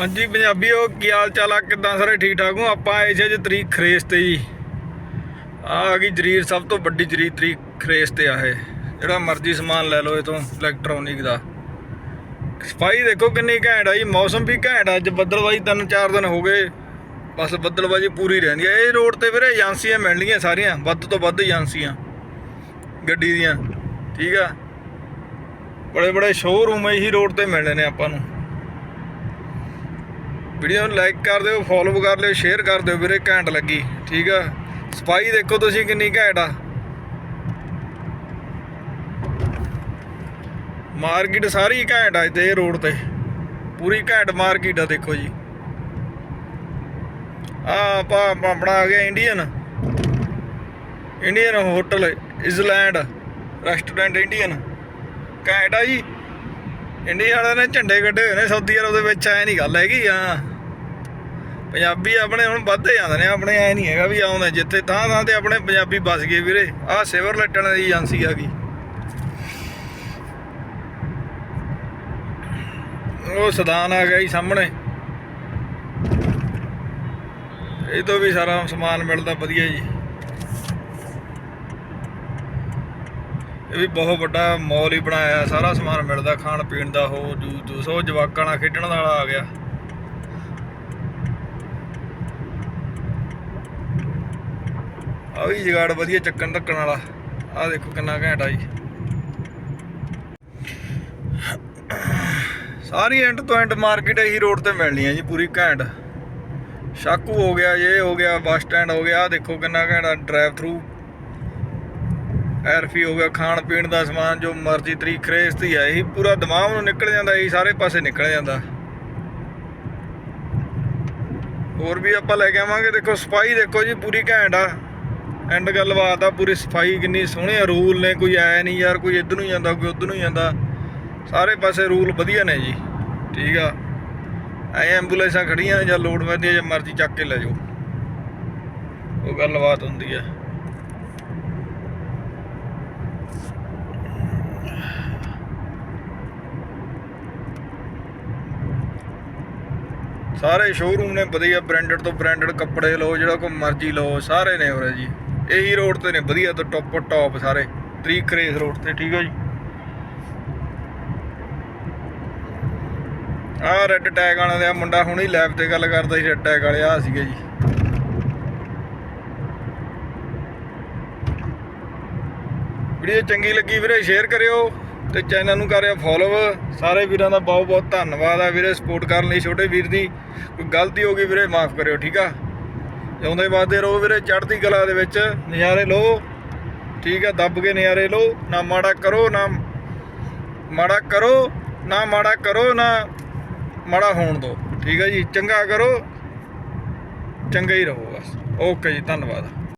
ਹਾਂਜੀ ਪੰਜਾਬੀਓ ਕੀ ਹਾਲ ਚਾਲ ਆ? ਕਿਦਾਂ ਸਾਰੇ ਠੀਕ ਠਾਕ ਹੋ? ਆਪਾਂ ਆਏ ਸੀ ਅੱਜ ਤਰੀਕ ਖਰੇਸ ਤੇ ਜੀ। ਆ ਆ ਗਈ ਜਰੀਰ, ਸਭ ਤੋਂ ਵੱਡੀ ਜਰੀਰ ਤਰੀਕ ਖਰੇਸ ਤੇ ਆ ਇਹ। ਜਿਹੜਾ ਮਰਜ਼ੀ ਸਮਾਨ ਲੈ ਲਓ ਇਹ ਇਲੈਕਟ੍ਰੋਨਿਕ ਦਾ। ਸਫ਼ਾਈ ਦੇਖੋ ਕਿੰਨੀ ਘੈਂਟ ਆ ਜੀ, ਮੌਸਮ ਵੀ ਘੈਂਟ ਆ। ਅੱਜ ਬੱਦਲਬਾਜੀ ਤਿੰਨ ਚਾਰ ਦਿਨ ਹੋ ਗਏ। ਬਸ ਬੱਦਲਬਾਜੀ ਪੂਰੀ ਰਹਿੰਦੀ ਆ। ਇਹ ਰੋਡ ਤੇ ਵੀਰੇ ਏਜੰਸੀਆਂ ਮਿਲਣਗੀਆਂ ਸਾਰੀਆਂ, ਵੱਧ ਤੋਂ ਵੱਧ ਏਜੰਸੀਆਂ। ਗੱਡੀ ਦੀਆਂ, ਠੀਕ ਆ? ਬੜੇ ਬੜੇ ਸ਼ੋਰੂਮ ਇਹੀ ਰੋਡ ਤੇ ਮਿਲਣੇ ਨੇ ਆਪਾਂ ਨੂੰ। ਵੀਡੀਓ ਨੂੰ ਲਾਈਕ ਕਰ ਦਿਓ ਫੋਲੋ ਕਰ ਲਿਓ ਸ਼ੇਅਰ ਕਰ ਦਿਓ ਵੀਰੇ, ਘੈਂਟ ਲੱਗੀ, ਠੀਕ ਆ? ਸਪਾਈ ਦੇਖੋ ਤੁਸੀਂ ਕਿੰਨੀ ਘੈਂਟ ਆ। ਮਾਰਕੀਟ ਸਾਰੀ ਘੈਂਟ ਆ ਤੇ ਰੋਡ ਤੇ। ਪੂਰੀ ਘੈਂਟ ਮਾਰਕੀਟ ਆ, ਦੇਖੋ ਜੀ। ਆ ਆਪਾਂ ਆਪਣਾ ਆ ਗਿਆ Indian Indian hotel Iceland restaurant Indian ਘੈਂਟ ਆ ਜੀ। ਇੰਡੀਆ ਵਾਲਿਆਂ ਨੇ ਝੰਡੇ ਕੱਢੇ ਹੋਏ ਨੇ, ਸਾਊਦੀ ਅਰਬ ਦੇ ਵਿੱਚ, ਐ ਨਹੀਂ ਗੱਲ ਹੈਗੀ ਆ। ਪੰਜਾਬੀ ਆਪਣੇ ਹੁਣ ਵੱਧਦੇ ਜਾਂਦੇ ਨੇ, ਆਪਣੇ ਐ ਨਹੀਂ ਹੈਗਾ ਵੀ ਆਉਂਦੇ ਜਿੱਥੇ ਥਾਂ ਥਾਂ ਤੇ ਆਪਣੇ ਪੰਜਾਬੀ ਵੱਸ ਗਏ ਵੀਰੇ। ਆਹ ਸਿਵਰ ਲੱਟਣ ਦੀ ਏਜੰਸੀ ਆ ਗਈ। ਉਹ ਸਦਾਨ ਆ ਗਿਆ ਜੀ ਸਾਹਮਣੇ। ਇਹ ਤੋਂ ਵੀ ਸਾਰਾ ਸਮਾਨ ਮਿਲਦਾ ਵਧੀਆ ਜੀ। ਇਹ ਵੀ ਬਹੁਤ ਵੱਡਾ ਮਾਲ ਹੀ ਬਣਾਇਆ ਸਾਰਾ ਸਮਾਨ ਮਿਲਦਾ, ਖਾਣ ਪੀਣ ਦਾ ਹੋ ਜੂਸ ਜੂਸ, ਉਹ ਜਵਾਕਾਂ ਨਾਲ ਖੇਡਣ ਵਾਲਾ ਆ ਗਿਆ। ਆ ਵੀ ਜਗਾੜ ਵਧੀਆ ਚੱਕਣ ਧੱਕਣ ਵਾਲਾ। ਆ ਦੇਖੋ ਕਿੰਨਾ ਘੈਂਟ ਆ ਜੀ। ਸਾਰੀ ਐਂਡ ਤੋਂ ਐਂਡ ਮਾਰਕੀਟ ਇਹੀ ਰੋਡ ਤੇ ਮਿਲਣੀ ਹੈ ਜੀ, ਪੂਰੀ ਘੈਂਟ। ਸ਼ਾਕੂ ਹੋ ਗਿਆ, ਇਹ ਹੋ ਗਿਆ ਬੱਸ ਸਟੈਂਡ ਹੋ ਗਿਆ ਆ ਦੇਖੋ ਕਿੰਨਾ ਘੈਂਟ ਡਰਾਈਵ ਥਰੂ ਐਰਫੀ ਹੋ ਗਿਆ, ਖਾਣ ਪੀਣ ਦਾ ਸਮਾਨ ਜੋ ਮਰਜ਼ੀ ਤਰੀਕ ਖਰੇਸ ਦੀ ਆ, ਇਹੀ ਪੂਰਾ ਦਿਮਾਗ ਨੂੰ ਨਿਕਲ ਜਾਂਦਾ, ਇਹੀ ਸਾਰੇ ਪਾਸੇ ਨਿਕਲ ਜਾਂਦਾ। ਹੋਰ ਵੀ ਆਪਾਂ ਲੈ ਕੇ ਆਵਾਂਗੇ, ਦੇਖੋ ਸਫ਼ਾਈ ਦੇਖੋ ਜੀ, ਪੂਰੀ ਘੈਂਟ ਆ। ਐਂਡ ਗੱਲਬਾਤ ਆ, ਪੂਰੀ ਸਫ਼ਾਈ ਕਿੰਨੀ ਸੋਹਣੀ ਰੂਲ ਨੇ ਕੋਈ ਐ ਨਹੀਂ ਯਾਰ, ਕੋਈ ਇੱਧਰ ਨੂੰ ਜਾਂਦਾ, ਕੋਈ ਉੱਧਰ ਨੂੰ ਜਾਂਦਾ। ਸਾਰੇ ਪਾਸੇ ਰੂਲ ਵਧੀਆ ਨੇ ਜੀ, ਠੀਕ ਆ। ਐ ਐਂਬੂਲੈਂਸਾਂ ਖੜੀਆਂ ਜਾਂ ਲੋਡ ਪੈਂਦੀ ਆ ਜਾਂ ਮਰਜ਼ੀ ਚੱਕ ਕੇ ਲੈ ਜਾਓ। ਉਹ ਗੱਲਬਾਤ ਹੁੰਦੀ ਆ। ਸਾਰੇ ਸ਼ੋਰੂਮ ਨੇ ਵਧੀਆ ਬ੍ਰਾਂਡਡ ਤੋਂ ਬ੍ਰਾਂਡਡ ਕੱਪੜੇ ਲਓ, ਜਿਹੜਾ ਕੋਈ ਮਰਜ਼ੀ ਲਓ, ਸਾਰੇ ਨੇ ਉਰੇ ਜੀ। ਇਹੀ ਰੋਡ ਤੇ ਨੇ, ਵਧੀਆ ਤੋਂ ਟੌਪ ਟੌਪ ਸਾਰੇ। ਤਰੀਕ ਖਰੇਸ ਰੋਡ ਤੇ, ਠੀਕ ਹੈ ਜੀ। ਆਹ ਰੈੱਡ ਟੈਗ ਵਾਲਾ ਦਾ ਮੁੰਡਾ ਹੁਣੀ ਲੈਬ ਤੇ ਗੱਲ ਕਰਦਾ ਸੀ ਰੈੱਡ ਟੈਗ ਵਾਲੇ ਆ ਸੀਗੇ ਜੀ। ਵੀਡੀਓ ਚੰਗੀ ਲੱਗੀ ਵੀਰੇ ਸ਼ੇਅਰ ਕਰਿਓ। ਤੇ ਚੈਨਲ ਨੂੰ ਕਰਿਓ ਫੋਲੋ ਸਾਰੇ ਵੀਰਾਂ ਦਾ ਬਹੁਤ ਬਹੁਤ ਧੰਨਵਾਦ ਆ ਵੀਰੇ ਸਪੋਰਟ ਕਰਨ ਲਈ ਛੋਟੇ ਵੀਰ ਦੀ। ਕੋਈ ਗਲਤੀ ਹੋ ਗਈ ਵੀਰੇ, ਮਾਫ ਕਰਿਓ, ਠੀਕ ਆ? ਜਿਉਂਦੇ ਵਾਦੇ ਰਹੋ ਵੀਰੇ, ਚੜ੍ਹਦੀ ਕਲਾ ਦੇ ਵਿੱਚ ਨਜ਼ਾਰੇ ਲਓ। ਠੀਕ ਆ, ਦੱਬ ਕੇ ਨਜ਼ਾਰੇ ਲਓ। ਨਾ ਮਾੜਾ ਕਰੋ, ਨਾ ਮਾੜਾ ਕਰੋ, ਨਾ ਮਾੜਾ ਕਰੋ, ਨਾ ਮਾੜਾ ਹੋਣ ਦਿਓ। ਠੀਕ ਆ ਜੀ, ਚੰਗਾ ਕਰੋ, ਚੰਗਾ ਹੀ ਰਹੋ ਬਸ। ਓਕੇ ਜੀ, ਧੰਨਵਾਦ।